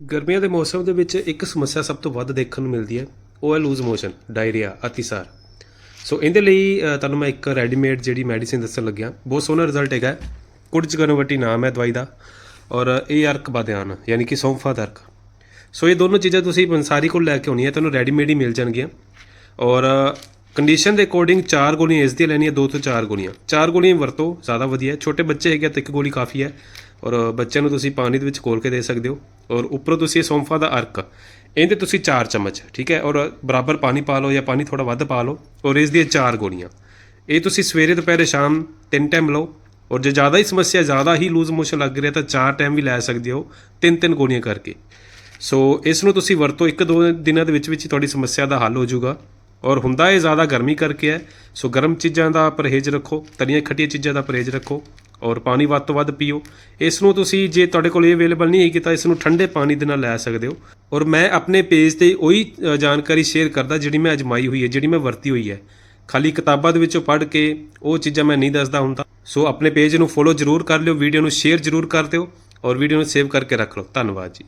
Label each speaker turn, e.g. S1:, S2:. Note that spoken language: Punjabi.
S1: ਗਰਮੀਆਂ ਦੇ ਮੌਸਮ ਦੇ ਵਿੱਚ ਇੱਕ ਸਮੱਸਿਆ ਸਭ ਤੋਂ ਵੱਧ ਦੇਖਣ ਨੂੰ ਮਿਲਦੀ ਹੈ, ਉਹ ਹੈ ਲੂਜ਼ ਮੋਸ਼ਨ ਡਾਇਰੀਆ ਅਤਿਸਾਰ। ਸੋ ਇਹਦੇ ਲਈ ਤੁਹਾਨੂੰ ਮੈਂ ਇੱਕ ਰੈਡੀਮੇਡ ਜਿਹੜੀ ਮੈਡੀਸਿਨ ਦੱਸਣ ਲੱਗਿਆ। ਬਹੁਤ ਸੋਹਣਾ ਰਿਜ਼ਲਟ ਹੈਗਾ। ਕੁੜਚ ਗਨਵਟੀ ਨਾਮ ਹੈ ਦਵਾਈ ਦਾ। ਔਰ ਇਹ ਅਰਕ ਬਾਦਿਆਨ, ਯਾਨੀ ਕਿ ਸੌਂਫਾ ਦਾ ਅਰਕ। ਸੋ ਇਹ ਦੋਨੋਂ ਚੀਜ਼ਾਂ ਤੁਸੀਂ ਬੰਸਾਰੀ ਕੋਲ ਲੈ ਕੇ ਆਉਣੀ ਹੈ ਤੁਹਾਨੂੰ ਰੈਡੀਮੇਡ ਹੀ ਮਿਲ ਜਾਣਗੀਆਂ। ਔਰ ਕੰਡੀਸ਼ਨ ਦੇ ਅਕੋਰਡਿੰਗ ਚਾਰ ਗੋਲੀਆਂ ਇਸ ਦੀਆਂ ਲੈਣੀਆਂ, ਦੋ ਤੋਂ ਚਾਰ ਗੋਲੀਆਂ। ਚਾਰ ਗੋਲੀਆਂ ਵਰਤੋ, ਜ਼ਿਆਦਾ ਵਧੀਆ ਛੋਟੇ ਬੱਚੇ ਹੈਗੇ ਤਾਂ ਇੱਕ ਗੋਲੀ ਕਾਫੀ ਹੈ। ਔਰ ਬੱਚਿਆਂ ਨੂੰ ਤੁਸੀਂ ਪਾਣੀ ਦੇ ਵਿੱਚ ਘੋਲ ਕੇ ਦੇ ਸਕਦੇ ਹੋ। ਔਰ ਉੱਪਰੋਂ ਤੁਸੀਂ ਇਹ ਸੌਂਫਾ ਦਾ ਅਰਕ, ਇਹਦੇ ਤੁਸੀਂ ਚਾਰ ਚਮਚ, ਠੀਕ ਹੈ, ਔਰ ਬਰਾਬਰ ਪਾਣੀ ਪਾ ਲਓ ਜਾਂ ਪਾਣੀ ਥੋੜਾ ਵੱਧ ਪਾ ਲਓ, ਔਰ ਇਸ ਦੀਆਂ ਚਾਰ ਗੋਲੀਆਂ। ਇਹ ਤੁਸੀਂ ਸਵੇਰੇ, ਦੁਪਹਿਰੇ, ਸ਼ਾਮ ਤਿੰਨ ਟਾਈਮ ਲਓ, ਔਰ ਜੇ ਜ਼ਿਆਦਾ ਹੀ ਸਮੱਸਿਆ, ਜ਼ਿਆਦਾ ਹੀ ਲੂਜ਼ ਮੋਸ਼ਨ ਲੱਗ ਰਿਹਾ ਤਾਂ ਚਾਰ ਟਾਈਮ ਵੀ ਲੈ ਸਕਦੇ ਹੋ ਤਿੰਨ ਤਿੰਨ ਗੋਲੀਆਂ ਕਰਕੇ। ਸੋ ਇਸ ਨੂੰ ਤੁਸੀਂ ਵਰਤੋ ਇੱਕ ਦੋ ਦਿਨਾਂ ਦੇ ਵਿੱਚ ਵਿੱਚ ਤੁਹਾਡੀ ਸਮੱਸਿਆ ਦਾ ਹੱਲ ਹੋ ਜਾਊਗਾ। ਔਰ ਹੁੰਦਾ ਇਹ ਜ਼ਿਆਦਾ ਗਰਮੀ ਕਰਕੇ ਹੈ ਸੋ ਗਰਮ ਚੀਜ਼ਾਂ ਦਾ ਪਰਹੇਜ਼ ਰੱਖੋ, ਤਲੀਆਂ ਖੱਟੀਆਂ ਚੀਜ਼ਾਂ ਦਾ ਪਰਹੇਜ਼ ਰੱਖੋ। ਔਰ ਪਾਣੀ ਵੱਧ ਤੋਂ ਵੱਧ ਪੀਓ। ਇਸ ਨੂੰ ਤੁਸੀਂ ਜੇ ਤੁਹਾਡੇ ਕੋਲ ਇਹ ਅਵੇਲੇਬਲ ਨਹੀਂ ਹੈਗੀ ਤਾਂ ਇਸ ਨੂੰ ਠੰਡੇ ਪਾਣੀ ਦੇ ਨਾਲ ਲੈ ਸਕਦੇ ਹੋ। ਔਰ ਮੈਂ ਆਪਣੇ ਪੇਜ ਤੇ ਉਹੀ ਜਾਣਕਾਰੀ ਸ਼ੇਅਰ ਕਰਦਾ ਜਿਹੜੀ ਮੈਂ ਅਜਮਾਈ ਹੋਈ ਹੈ, ਜਿਹੜੀ ਮੈਂ ਵਰਤੀ ਹੋਈ ਹੈ। ਖਾਲੀ ਕਿਤਾਬਾਂ ਦੇ ਵਿੱਚੋਂ ਪੜ੍ਹ ਕੇ ਉਹ ਚੀਜ਼ਾਂ ਮੈਂ ਨਹੀਂ ਦੱਸਦਾ ਹੁੰਦਾ। ਸੋ ਆਪਣੇ ਪੇਜ ਨੂੰ ਫੋਲੋ ਜ਼ਰੂਰ ਕਰ ਲਿਓ ਵੀਡੀਓ ਨੂੰ ਸ਼ੇਅਰ ਜ਼ਰੂਰ ਕਰ ਦਿਓ ਔਰ ਵੀਡੀਓ ਨੂੰ ਸੇਵ ਕਰਕੇ ਰੱਖ ਲਓ। ਧੰਨਵਾਦ ਜੀ।